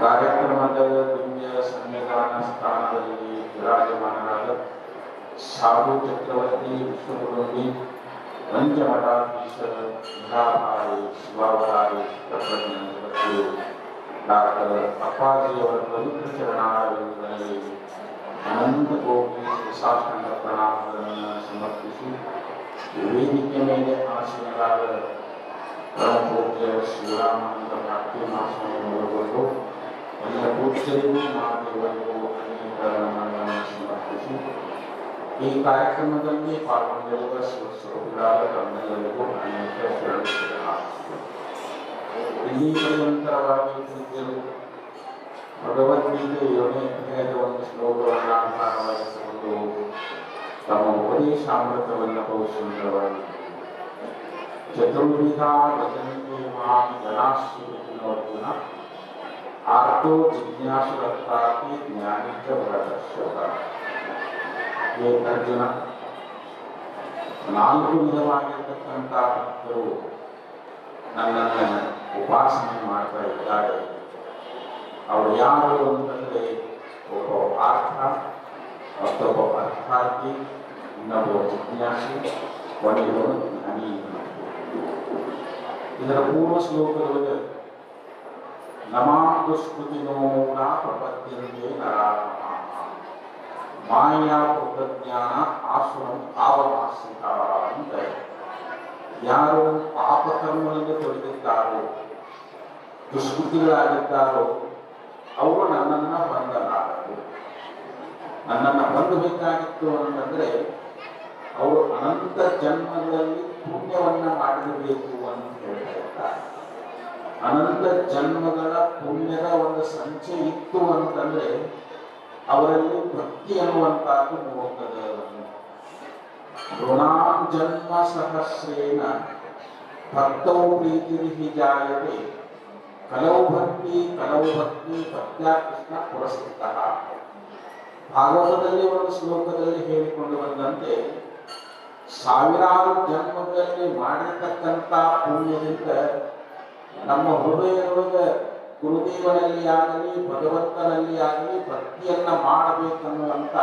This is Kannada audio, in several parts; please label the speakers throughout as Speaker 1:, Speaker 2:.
Speaker 1: ಕಾರ್ಯಕ್ರಮದ ದಿವ್ಯ ಸಂವಿಧಾನ ಸ್ಥಾನದಲ್ಲಿ ವಿರಾಜಮಾನರಾದ ಸಾಧು ಚಕ್ರವರ್ತಿ ವಿಷ್ಣುಗುರುಂಡಿ ಪಂಚಮಠಾಧೀಶರ ಧಾರಾಯಿ ಶಿವಾವತಾರಿ ತತ್ವಜ್ಞಾನಿ ಡಾಕ್ಟರ್ ಅಪ್ಪಾಜಿಯವರ ಪವಿತ್ರ ಚರಣಾರವಿಂದಗಳಲ್ಲಿ ಅನಂತ ಕೋಟಿ ಸಾಷ್ಟಾಂಗ ಪ್ರಣಾಮಗಳನ್ನು ಸಮರ್ಪಿಸಿ ವೇದಿಕೆ ಮೇಲೆ ಆಸೀನರಾದ ಪರಮಪೂಜ್ಯ ಶ್ರೀರಾಮಾನಂದ ಭಕ್ತಿ ಮಾಸ್ವಾಮಿ ಮೊದಲುಗೊಂಡು ಎಲ್ಲ ಪೂಜ್ಯರಿಗೂ ಮಹಾದೇವರಿಗೂ ಅನೇಕ ನಮನಗಳನ್ನು ಸಮರ್ಪಿಸಿ ಈ ಕಾರ್ಯಕ್ರಮದಲ್ಲಿ ಪಾಲ್ಗೊಂಡಿರುವ ಸ್ವಸ್ವರೂಪಿಗಳಾದ ತಮ್ಮೆಲ್ಲರಿಗೂ ಅನೇಕ ಶರಣ ಶರಣಾರ್ಥಿಗಳು. ಇಲ್ಲಿ ಪರ್ಯಂತರವಾಗಿ ಪೂಜ್ಯರು ಭಗವದ್ಗೀತೆ ಏಳನೇ ಅಧ್ಯಾಯದ ಒಂದು ಶ್ಲೋಕವನ್ನು ಆಧಾರವಾಗಿಸಿಕೊಂಡು ತಮ್ಮ ಉಪದೇಶಾಮೃತವನ್ನು ಬಹು ಸುಂದರವಾಗಿ ಚತುರ್ವಿಧ ವದಂತಿ ಮಾಂ ಜನಾಶ್ರೀನೋರ್ಜುನ ಆರ್ತೋ ಜಿಜ್ಞಾಸುರತ್ರಾಪಿ ಜ್ಞಾನಿಕ ಭರದರ್ಶಕ ಹೇ ಅರ್ಜುನ ನಾಲ್ಕು ವಿಧವಾಗಿರ್ತಕ್ಕಂಥ ಭಕ್ತರು ನನ್ನನ್ನು ಉಪಾಸನೆ ಮಾಡ್ತಾ ಇದ್ದಾರೆ ಅವರು ಯಾರು ಅಂತಂದರೆ ಒಬ್ಬ ಪಾರ್ಥ ಮತ್ತೊಬ್ಬ ಅರ್ಥಾರ್ಥಿ ಇನ್ನೊಬ್ಬ ಜಿಜ್ಞಾಸಿ ಕೊನೆಯವನು ಜ್ಞಾನಿ ಇದರ ಪೂರ್ವ ಶ್ಲೋಕದೊಳಗೆ ನಮಾಂ ದುಷ್ಕೃತಿನೋ ನ ಪ್ರಪದ್ಯಂತೆ ನರಾತ್ಮ ಮಾಯಾ ಪ್ರಜ್ಞಾನ ಆಶ್ರಮ ಆವಮಾಸಿಕ ಅಂತ ಯಾರು ಪಾಪಕರ್ಮಗಳಿಗೆ ತೊಡಗಿದ್ದಾರೋ ದುಷ್ಕೃತಿಗಳಾಗಿದ್ದಾರೋ ಅವರು ನನ್ನನ್ನು ಹೊಂದಲಾರರು ನನ್ನನ್ನು ಹೊಂದಬೇಕಾಗಿತ್ತು ಅಂತಂದ್ರೆ, ಅವರು ಅನಂತ ಜನ್ಮಗಳಲ್ಲಿ ಪುಣ್ಯವನ್ನ ಮಾಡಿರಬೇಕು ಅಂತ ಹೇಳ್ತಾ ಅನಂತ ಜನ್ಮಗಳ ಪುಣ್ಯದ ಒಂದು ಸಂಚೆ ಇತ್ತು ಅಂತಂದ್ರೆ ಅವರಲ್ಲಿ ಭಕ್ತಿ ಅನ್ನುವಂತಹದ್ದು ಮೂಡುತ್ತದೆ ಋಣಾಂ ಜನ್ಮ ಸಹಸ್ರೇನ ಭಕ್ತೌ ಪ್ರೀತಿ ಜಾಯತೆ. ಕಲೌ ಭಕ್ತಿ ಕಲೌ ಭಕ್ತಿ, ಭಕ್ತ್ಯಾ ಕೃಷ್ಣ ಪುರಸ್ಕೃತ. ಭಾಗವತದಲ್ಲಿ ಒಂದು ಶ್ಲೋಕದಲ್ಲಿ ಹೇಳಿಕೊಂಡು ಬಂದಂತೆ, ಸಾವಿರಾರು ಜನ್ಮಗಳಲ್ಲಿ ಮಾಡಿರ್ತಕ್ಕಂಥ ಪುಣ್ಯದಿಂದ ನಮ್ಮ ಹೃದಯದೊಳಗೆ ಗುರುದೇವನಲ್ಲಿ ಆಗಲಿ, ಭಗವಂತನಲ್ಲಿ ಆಗಲಿ ಭಕ್ತಿಯನ್ನ ಮಾಡಬೇಕನ್ನುವಂತ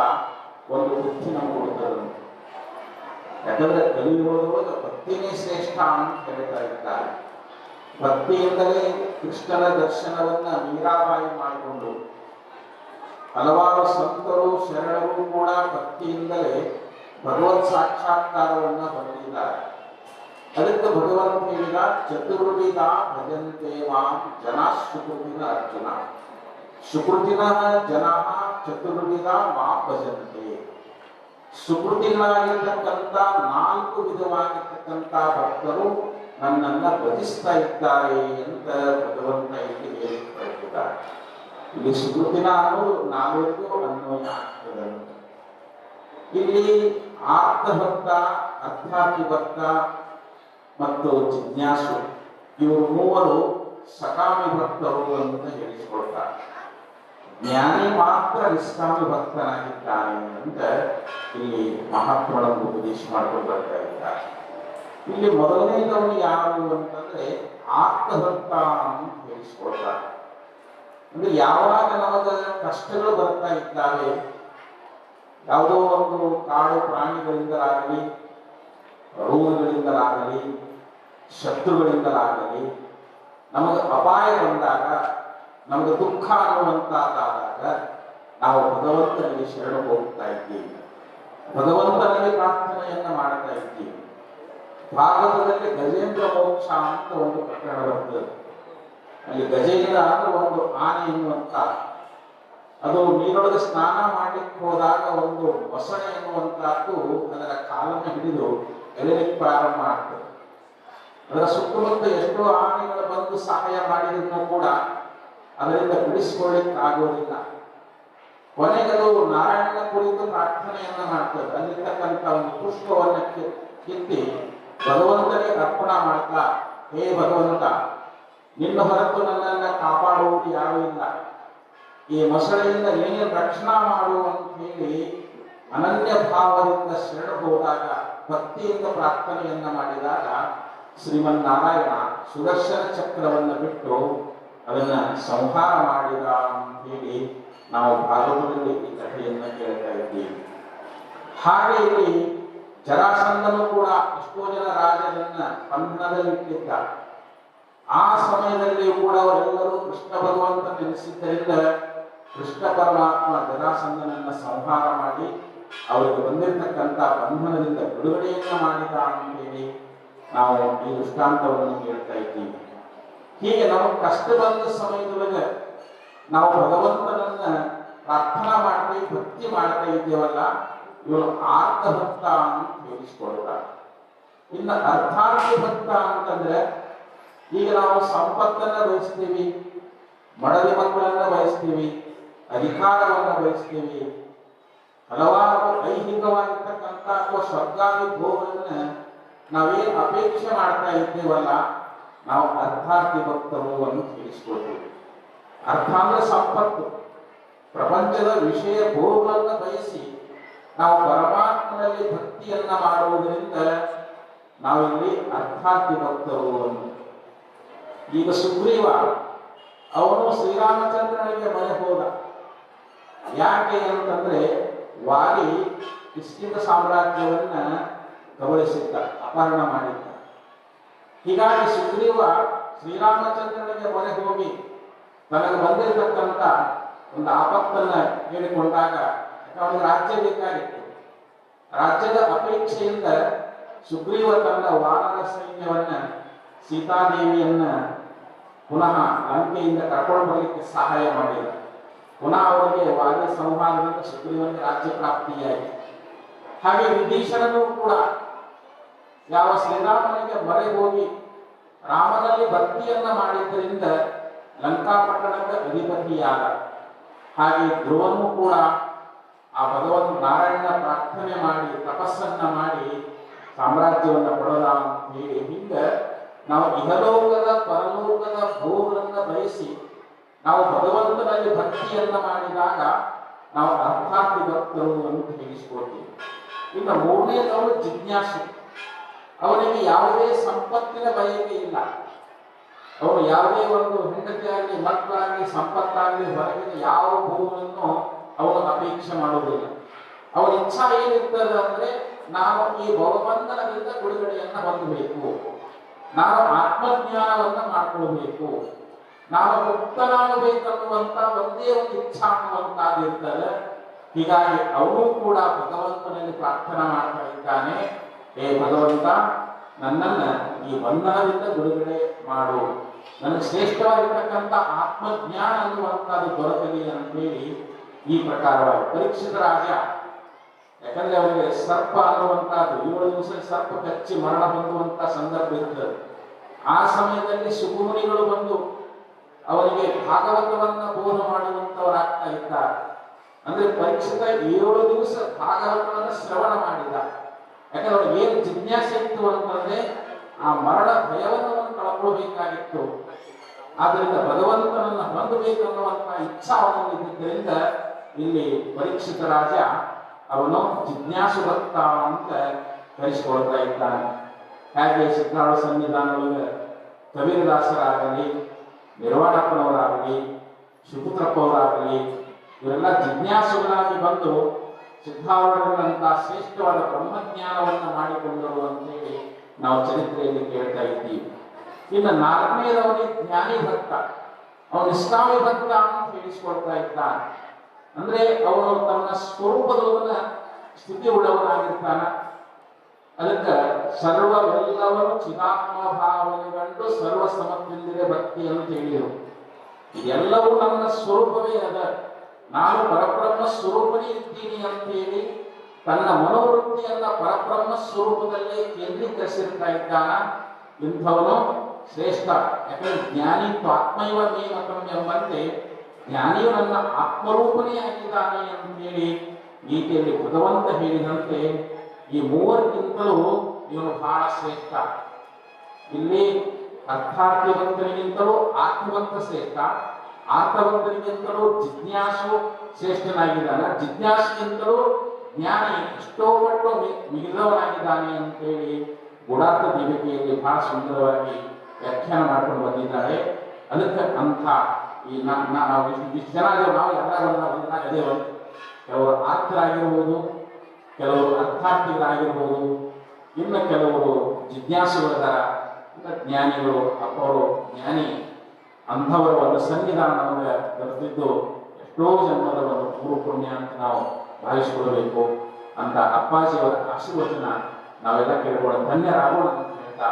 Speaker 1: ಒಂದು ಬುದ್ಧಿ ನಮ್ಗೆ ಕೊಡ್ತದೆ ಯಾಕಂದ್ರೆ ಕಲಿಯುವುದರೊಳಗೆ ಭಕ್ತಿನೇ ಶ್ರೇಷ್ಠ ಅಂತ ಹೇಳ್ತಾ ಇರ್ತಾರೆ ಭಕ್ತಿಯಿಂದಲೇ ಕೃಷ್ಣನ ದರ್ಶನವನ್ನ ಮೀರಾಬಾಯಿ ಮಾಡಿಕೊಂಡು ಹಲವಾರು ಸಂತರು, ಶರಣರು ಕೂಡ ಭಕ್ತಿಯಿಂದಲೇ ಭಗವತ್ ಸಾಕ್ಷಾತ್ಕಾರವನ್ನ ಹೊಂದಿದ್ದಾರೆ. ಅದಕ್ಕೆ ಭಗವಂತ ಹೇಳಿದ, ಚತುರ್ವಿಧ ಭಜಂತೆ ಮಾಂ ಜನ ಸುಕೃತಿನ ಅರ್ಜುನ. ಸುಕೃತಿನ ಜನ ಚತುರ್ವಿಧ ಮಾ ಭಜಂತೆ. ಸುಕೃತಿಗಳಾಗಿರ್ತಕ್ಕಂಥ ನಾಲ್ಕು ವಿಧವಾಗಿರ್ತಕ್ಕಂಥ ಭಕ್ತರು ನನ್ನನ್ನ ಭಜಿಸ್ತಾ ಇದ್ದಾರೆ ಅಂತ ಭಗವಂತ ಇಲ್ಲಿ ಹೇಳಿದ್ದಾರೆ ಇಲ್ಲಿ ಸುಕೃತಿನ ಅನ್ನೋದು ನಾಲ್ಕು ಅನ್ವಯ ಆಗ್ತದೆ ಇಲ್ಲಿ ಭಕ್ತ ಅರ್ಥಾರ್ಥಿ ಭಕ್ತ ಮತ್ತು ಜಿಜ್ಞಾಸು. ಇವರು ಮೂವರು ಸಕಾಮಿ ಭಕ್ತರು ಅಂತ ಹೇಳಿಸಿಕೊಳ್ತಾರೆ ಜ್ಞಾನಿ ಮಾತ್ರ ನಿಷ್ಕಾಮಿ ಭಕ್ತನಾಗಿದ್ದಾನೆ ಅಂತ ಇಲ್ಲಿ ಮಹಾತ್ಮಗಳನ್ನು ಉಪದೇಶ ಮಾಡ್ಕೊಂಡು ಬರ್ತಾ ಇದ್ದಾರೆ. ಇಲ್ಲಿ ಮೊದಲನೇದವನು ಯಾರು ಅಂತಂದ್ರೆ ಆತ್ಮಭಕ್ತ ಅಂತ ಹೇಳಿಸ್ಕೊಳ್ತಾರೆ ಅಂದ್ರೆ ಯಾವಾಗ ನಮಗ ಕಷ್ಟಗಳು ಬರ್ತಾ ಇದ್ದಾವೆ, ಯಾವುದೋ ಒಂದು ಕಾಡು ಪ್ರಾಣಿಗಳಿಂದಲಾಗಲಿ, ರೋಗಗಳಿಂದಲಾಗಲಿ ಶತ್ರುಗಳಿಂದಲಾಗಲಿ, ನಮಗೆ ಅಪಾಯ ಬಂದಾಗ, ನಮಗೆ ದುಃಖ ಅನ್ನುವಂತಾದಾಗ ನಾವು ಭಗವಂತನಿಗೆ ಶರಣ ಹೋಗ್ತಾ ಇದ್ದೀವಿ. ಭಗವಂತನಿಗೆ ಪ್ರಾರ್ಥನೆಯನ್ನ ಮಾಡ್ತಾ ಇದ್ದೀವಿ. ಭಾಗವತದಲ್ಲಿ ಗಜೇಂದ್ರ ಮೋಕ್ಷ ಅಂತ ಒಂದು ಪ್ರಕರಣ ಬರ್ತದೆ. ಅಲ್ಲಿ ಗಜೇಂದ್ರ ಅಂದ್ರೆ ಒಂದು ಆನೆ ಎನ್ನುವಂತ, ಅದು ನೀರೊಳಗೆ ಸ್ನಾನ ಮಾಡಲಿಕ್ಕೆ ಹೋದಾಗ ಒಂದು ಮೊಸಳೆ ಎನ್ನುವಂತಹದ್ದು ಅದರ ಕಾಲನ್ನು ಹಿಡಿದು ಎಳೆಲಿಕ್ಕೆ ಪ್ರಾರಂಭ ಆಗ್ತದೆ. ಅದರ ಸುತ್ತಮುತ್ತ ಎಷ್ಟೋ ಆನೆಗಳು ಬಂದು ಸಹಾಯ ಮಾಡಿದ್ರು ಕೂಡ ಅದರಿಂದ ಬಿಡಿಸಿಕೊಳ್ಳಿಕ್ಕೆ ಆಗೋದಿಲ್ಲ. ಕೊನೆಗದು ನಾರಾಯಣನ ಕುರಿತು ಪ್ರಾರ್ಥನೆಯನ್ನ ಮಾಡ್ತದೆ ಅಲ್ಲಿರ್ತಕ್ಕಂಥ ಒಂದು ಪುಷ್ಪವನ್ನ ಕಿತ್ತಿ ಭಗವಂತನಿಗೆ ಅರ್ಪಣ ಮಾಡ್ತಾ, ಹೇ ಭಗವಂತ, ನಿನ್ನ ಹೊರತು ನನ್ನನ್ನ ಕಾಪಾಡುವುದು ಯಾರೂ ಇಲ್ಲ. ಈ ಮೊಸಳೆಯಿಂದ ನೀನು ರಕ್ಷಣಾ ಮಾಡು ಅಂತ ಹೇಳಿ ಅನನ್ಯ ಭಾವದಿಂದ ಶರಣ ಹೋದಾಗ, ಭಕ್ತಿಯಿಂದ ಪ್ರಾರ್ಥನೆಯನ್ನ ಮಾಡಿದಾಗ ಶ್ರೀಮನ್ನಾರಾಯಣ ಸುದರ್ಶನ ಚಕ್ರವನ್ನು ಬಿಟ್ಟು ಅದನ್ನ ಸಂಹಾರ ಮಾಡಿದ ಅಂತೇಳಿ ನಾವು ಭಾಗವತದಲ್ಲಿ ಈ ಕಥೆಯನ್ನು ಕೇಳ್ತಾ ಇದ್ದೀವಿ. ಹಾಗೆ ಇಲ್ಲಿ ಜರಾಸಂಧನು ಕೂಡ ಎಷ್ಟೋ ಜನ ರಾಜರನ್ನ ಬಂಧನದಲ್ಲಿಟ್ಟಿದ್ದ ಆ ಸಮಯದಲ್ಲಿಯೂ ಕೂಡ ಅವರೆಲ್ಲರೂ ಕೃಷ್ಣ ಭಗವಂತ ನೆನೆಸಿದ್ದರಿಂದ ಕೃಷ್ಣ ಪರಮಾತ್ಮ ಜರಾಸಂಧನನ್ನ ಸಂಹಾರ ಮಾಡಿ ಅವರಿಗೆ ಬಂದಿರತಕ್ಕಂಥ ಬಂಧನದಿಂದ ಬಿಡುಗಡೆಯನ್ನ ಮಾಡಿದ ಅಂತೇಳಿ ನಾವು ಈ ದೃಷ್ಟಾಂತವನ್ನು ಹೇಳ್ತಾ ಇದ್ದೀವಿ. ಹೀಗೆ ನಮಗೆ ಕಷ್ಟ ಬಂದ ಸಮಯದೊಳಗೆ ನಾವು ಭಗವಂತನನ್ನ ಪ್ರಾರ್ಥನಾ ಮಾಡ್ತೀವಿ ಭಕ್ತಿ ಮಾಡ್ತಾ ಇದ್ದೇವಲ್ಲ, ಇವನು ಆರ್ಥ ಭಕ್ತ ಅಂತ ಹೇಳಿಸ್ಕೊಳ್ತಾರೆ ಇನ್ನು ಅರ್ಥಾರ್ಥ ಭಕ್ತ ಅಂತಂದ್ರೆ ಈಗ ನಾವು ಸಂಪತ್ತನ್ನ ಬಯಸ್ತೀವಿ, ಮಡದಿ ಮಕ್ಕಳನ್ನ ಬಯಸ್ತೀವಿ, ಅಧಿಕಾರವನ್ನ ಬಯಸ್ತೀವಿ, ಹಲವಾರು ಐಹಿಕವಾಗಿರ್ತಕ್ಕಂಥ ಅಥವಾ ಭೋಗಗಳನ್ನ ನಾವೇನ್ ಅಪೇಕ್ಷೆ ಮಾಡ್ತಾ ಇದ್ದೇವಲ್ಲ, ನಾವು ಅರ್ಥಾರ್ಥಿ ಭಕ್ತರು ಅನ್ನು ತಿಳಿಸ್ಕೊಳ್ತೀವಿ ಅರ್ಥ ಅಂದ್ರೆ ಸಂಪತ್ತು. ಪ್ರಪಂಚದ ವಿಷಯ ಭೋಗವನ್ನು ಬಯಸಿ, ನಾವು ಪರಮಾತ್ಮನಲ್ಲಿ ಭಕ್ತಿಯನ್ನ ಮಾಡುವುದರಿಂದ ನಾವಿಲ್ಲಿ ಅರ್ಥಾರ್ಥಿ ಭಕ್ತರು ಈಗ ಸುಗ್ರೀವ ಅವನು ಶ್ರೀರಾಮಚಂದ್ರನಿಗೆ ಮನೆ ಹೋದ. ಯಾಕೆ ಅಂತಂದ್ರೆ, ವಾಲಿ ಕಿಷ್ಕಿಂದ ಸಾಮ್ರಾಜ್ಯವನ್ನ ಕಬಳಿಸಿದ್ದ ಅಪಹರಣ ಮಾಡಿದ್ದ. ಹೀಗಾಗಿ ಸುಗ್ರೀವ ಶ್ರೀರಾಮಚಂದ್ರನಿಗೆ ಮೊರೆ ಹೋಗಿ ತನಗೆ ಬಂದಿರತಕ್ಕಂಥ ಒಂದು ಆಪತ್ತನ್ನು ಹೇಳಿಕೊಂಡಾಗ ಅವನಿಗೆ ರಾಜ್ಯ ಬೇಕಾಗಿತ್ತು. ರಾಜ್ಯದ ಅಪೇಕ್ಷೆಯಿಂದ ಸುಗ್ರೀವ ತನ್ನ ವಾನರ ಸೈನ್ಯವನ್ನ, ಸೀತಾದೇವಿಯನ್ನ ಪುನಃ ಲಂಕೆಯಿಂದ ಕರ್ಕೊಂಡು ಬರಲಿಕ್ಕೆ ಸಹಾಯ ಮಾಡಿದ. ಪುನಃ ಅವರಿಗೆ ವಾಲಿ ಸಂಹಾರದಿಂದ ಸುಗ್ರೀವನಿಗೆ ರಾಜ್ಯ ಪ್ರಾಪ್ತಿಯಾಗಿ ಹಾಗೆ ವಿಭೀಷಣನು ಕೂಡ ಯಾವ ಶ್ರೀರಾಮನಿಗೆ ಮೊರೆ ಹೋಗಿ ರಾಮನಲ್ಲಿ ಭಕ್ತಿಯನ್ನ ಮಾಡಿದ್ದರಿಂದ ಲಂಕಾಪಟ್ಟಣಕ್ಕೆ ಅಧಿಪತಿಯಾದ ಹಾಗೆ ಧ್ರುವನು ಕೂಡ ಆ ಭಗವಂತ ನಾರಾಯಣನ ಪ್ರಾರ್ಥನೆ ಮಾಡಿ, ತಪಸ್ಸನ್ನ ಮಾಡಿ ಸಾಮ್ರಾಜ್ಯವನ್ನ ಪಡೆದ ಅಂತ ಹೇಳಿ ಹಿಂಗ ನಾವು ಇಹಲೋಕದ, ಪರಲೋಕದ ಭೋಗಗಳನ್ನ ಬಯಸಿ ನಾವು ಭಗವಂತನಲ್ಲಿ ಭಕ್ತಿಯನ್ನ ಮಾಡಿದಾಗ ನಾವು ಅರ್ಥಾರ್ಥಿ ಭಕ್ತರು ಅಂತ ಹೇಳಿಸ್ಕೊಳ್ತೀವಿ ಇನ್ನು ಮೂರನೇದವರು ಜಿಜ್ಞಾಸು. ಅವನಿಗೆ ಯಾವುದೇ ಸಂಪತ್ತಿನ ಬಯಕೆ ಇಲ್ಲ. ಅವನು ಯಾವುದೇ ಒಂದು ಹೆಂಡತಿಯಾಗಲಿ, ಮಕ್ಕಳಾಗಲಿ, ಸಂಪತ್ತಾಗಲಿ, ಹೊರಗಿನ ಯಾವ ಭೂಮಿಯನ್ನು ಅವನು ಅಪೇಕ್ಷೆ ಮಾಡುವುದಿಲ್ಲ. ಅವನ ಇಚ್ಛಾ ಏನಿರ್ತದೆ ಅಂದ್ರೆ, ನಾನು ಈ ಭವಬಂಧನದಿಂದ ಬಿಡುಗಡೆಯನ್ನ ಹೊಂದಬೇಕು. ನಾನು ಆತ್ಮಜ್ಞಾನವನ್ನ ಮಾಡ್ಕೊಳ್ಬೇಕು. ನಾನು ಮುಕ್ತನಾಗಬೇಕನ್ನುವಂತ ಒಂದೇ ಒಂದು ಇಚ್ಛಾ ಅನ್ನುವಂತಾಗಿರ್ತದೆ ಹೀಗಾಗಿ ಅವನು ಕೂಡ ಭಗವಂತನಲ್ಲಿ ಪ್ರಾರ್ಥನಾ ಮಾಡ್ತಾ ಇದ್ದಾನೆ. ಹೇ ಭಗವಂತ, ನನ್ನನ್ನ ಈ ಬಂಧನದಿಂದ ಬಿಡುಗಡೆ ಮಾಡು. ನನಗೆ ಶ್ರೇಷ್ಠವಾಗಿರ್ತಕ್ಕಂಥ ಆತ್ಮಜ್ಞಾನ ಅನ್ನುವಂಥದ್ದು ದೊರಕಲಿ ಅಂತೇಳಿ ಈ ಪ್ರಕಾರವಾಗಿ ಪರೀಕ್ಷಿತ ರಾಜ. ಯಾಕಂದ್ರೆ ಅವರಿಗೆ ಸರ್ಪ ಅನ್ನುವಂಥದ್ದು, ಏಳು ದಿವಸ ಸರ್ಪ ಕಚ್ಚಿ ಮರಣ ಹೊಂದುವಂತ ಸಂದರ್ಭ ಇರ್ತದೆ. ಆ ಸಮಯದಲ್ಲಿ ಸುಗುಮುನಿಗಳು ಬಂದು ಅವರಿಗೆ ಭಾಗವತವನ್ನ ಬೋಧ ಮಾಡುವಂತವರಾಗ್ತಾ ಇದ್ದಾರೆ. ಅಂದ್ರೆ ಪರೀಕ್ಷಿತ ಏಳು ದಿವಸ ಭಾಗವತವನ್ನ ಶ್ರವಣ ಮಾಡಿದ. ಯಾಕಂದ್ರೆ ಅವ್ರಿಗೆ ಏನು ಜಿಜ್ಞಾಸೆ ಇತ್ತು ಅಂತಂದ್ರೆ ಆ ಮರಣ ಭಯವನ್ನು ಕಳ್ಕೊಳ್ಬೇಕಾಗಿತ್ತು. ಆದ್ರಿಂದ ಭಗವಂತನನ್ನ ಹೊಂದಬೇಕನ್ನುವಂತ ಇಚ್ಛಾ ಅವನಲ್ಲಿದ್ದರಿಂದ ಇಲ್ಲಿ ಪರೀಕ್ಷಿತ ರಾಜ ಅವನು ಜಿಜ್ಞಾಸು ಭಕ್ತ ಅಂತ ಕರೆಸಿಕೊಳ್ತಾ ಇದ್ದಾನೆ. ಹಾಗೆ ಸಿದ್ಧಾಳು ಸನ್ನಿಧಾನದೊಳಗೆ ಕಬೀರದಾಸರಾಗಲಿ, ನಿರ್ವಾಣಪ್ಪನವರಾಗಲಿ ಶಿವಪುತ್ರಪ್ಪವರಾಗಲಿ ಇವರೆಲ್ಲ ಜಿಜ್ಞಾಸುಗಳಾಗಿ ಬಂದು ಸಿದ್ಧಾರೂಢರಂತ ಶ್ರೇಷ್ಠವಾದ ಬ್ರಹ್ಮಜ್ಞಾನವನ್ನು ಮಾಡಿಕೊಂಡರು ಅಂತೇಳಿ ನಾವು ಚರಿತ್ರೆಯಲ್ಲಿ ಕೇಳ್ತಾ ಇದ್ದೀವಿ. ಇನ್ನು ನಾಲ್ಕನೇದವನಿಗೆ ಜ್ಞಾನಿ ಭಕ್ತ. ಅವನು ಇಸ್ಲಾಮಿ ಭಕ್ತ ಅಂತ ಹೇಳಿಸ್ಕೊಳ್ತಾ ಇದ್ದಾನೆ. ಅಂದ್ರೆ ಅವನು ತನ್ನ ಸ್ವರೂಪದವನ್ನ ಸ್ಥಿತಿ ಉಳ್ಳವನಾಗಿರ್ತಾನ ಅದಕ್ಕೆ ಚಿನಾತ್ಮ ಚಿದಾತ್ಮ ಭಾವನೆಗಂಡು ಸರ್ವ ಸಮತ್ವಿಂದಿರೆ ಭಕ್ತಿ ಅಂತ ಹೇಳಿದರು. ಎಲ್ಲವೂ ನನ್ನ ಸ್ವರೂಪವೇ ಅದ. ನಾನು ಪರಬ್ರಹ್ಮ ಸ್ವರೂಪನೇ ಇದ್ದೀನಿ ಅಂತೇಳಿ ತನ್ನ ಮನೋವೃತ್ತಿಯನ್ನ ಪರಬ್ರಹ್ಮ ಸ್ವರೂಪದಲ್ಲೇ ಕೇಂದ್ರೀಕರಿಸಿರ್ತಾ ಇದ್ದಾನ. ಇಂಥವನು ಶ್ರೇಷ್ಠ, ಯಾಕಂದ್ರೆ ಜ್ಞಾನಿ ಆತ್ಮೈವ ಮತಂ ಎಂಬಂತೆ ಜ್ಞಾನಿಯು ನನ್ನ ಆತ್ಮರೂಪನೇ ಆಗಿದ್ದಾನೆ ಅಂತೇಳಿ ಗೀತೆಯಲ್ಲಿ ಭಗವಂತ ಹೇಳಿದಂತೆ ಈ ಮೂವರಿಗಿಂತಲೂ ಇವನು ಬಹಳ ಶ್ರೇಷ್ಠ. ಇಲ್ಲಿ ಅರ್ಥಾರ್ಥವಂತನಿಗಿಂತಲೂ ಆತ್ಮವಂತ ಶ್ರೇಷ್ಠ. ಆತ್ಮವಂತನಿಗಿಂತಲೂ ಜಿಜ್ಞಾಸು ಶ್ರೇಷ್ಠನಾಗಿದ್ದಾನೆ. ಜಿಜ್ಞಾಸಿಗಿಂತಲೂ ಜ್ಞಾನಿ ಎಷ್ಟೋ ಮಟ್ಟು ಮಿ- ಮಿಗಿದವನಾಗಿದ್ದಾನೆ ಅಂತೇಳಿ ಗುಡಾರ್ಥ ದೀಪಿಕೆಯಲ್ಲಿ ಬಹಳ ಸುಂದರವಾಗಿ ವ್ಯಾಖ್ಯಾನ ಮಾಡ್ಕೊಂಡು ಬಂದಿದ್ದಾರೆ. ಅದಕ್ಕೆ ಅಂಥ ಈ ನಾವು ಇಷ್ಟು ಜನ ನಾವು ಎಲ್ಲ ಒಂದರ ಅದೇವ ಕೆಲವರು ಆಪ್ತರಾಗಿರ್ಬೋದು ಕೆಲವರು ಅರ್ಥಾರ್ಥಿಗಳಾಗಿರ್ಬೋದು, ಇನ್ನು ಕೆಲವರು ಜಿಜ್ಞಾಸುಗಳಿದ್ದಾರೆ ಇನ್ನು ಜ್ಞಾನಿಗಳು ಅಪ್ಪವರು ಜ್ಞಾನಿ ಅಂಥವರ ಒಂದು ಸನ್ನಿಧಾನ ನಮಗೆ ದೊರೆತಿದ್ದು ಎಷ್ಟೋ ಜನ್ಮದ ಒಂದು ಪೂರ್ವ ಪುಣ್ಯ ಅಂತ ನಾವು ಭಾವಿಸಿಕೊಳ್ಬೇಕು ಅಂತ ಅಪ್ಪಾಜಿಯವರ ಆಶೀರ್ವಚನ ನಾವೆಲ್ಲ ಕೇಳ್ಕೊಳ್ಳೋಣ. ಧನ್ಯರಾಗೋಣ ಅಂತ ಹೇಳ್ತಾ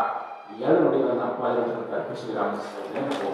Speaker 1: ಎರಡು ನುಡಿಗಳನ್ನು ಅಪ್ಪಾಜಿ ಕಲ್ಪಿಸಿ ರಾಮಿಸ್ತಾ ಇದ್ದೇನೆ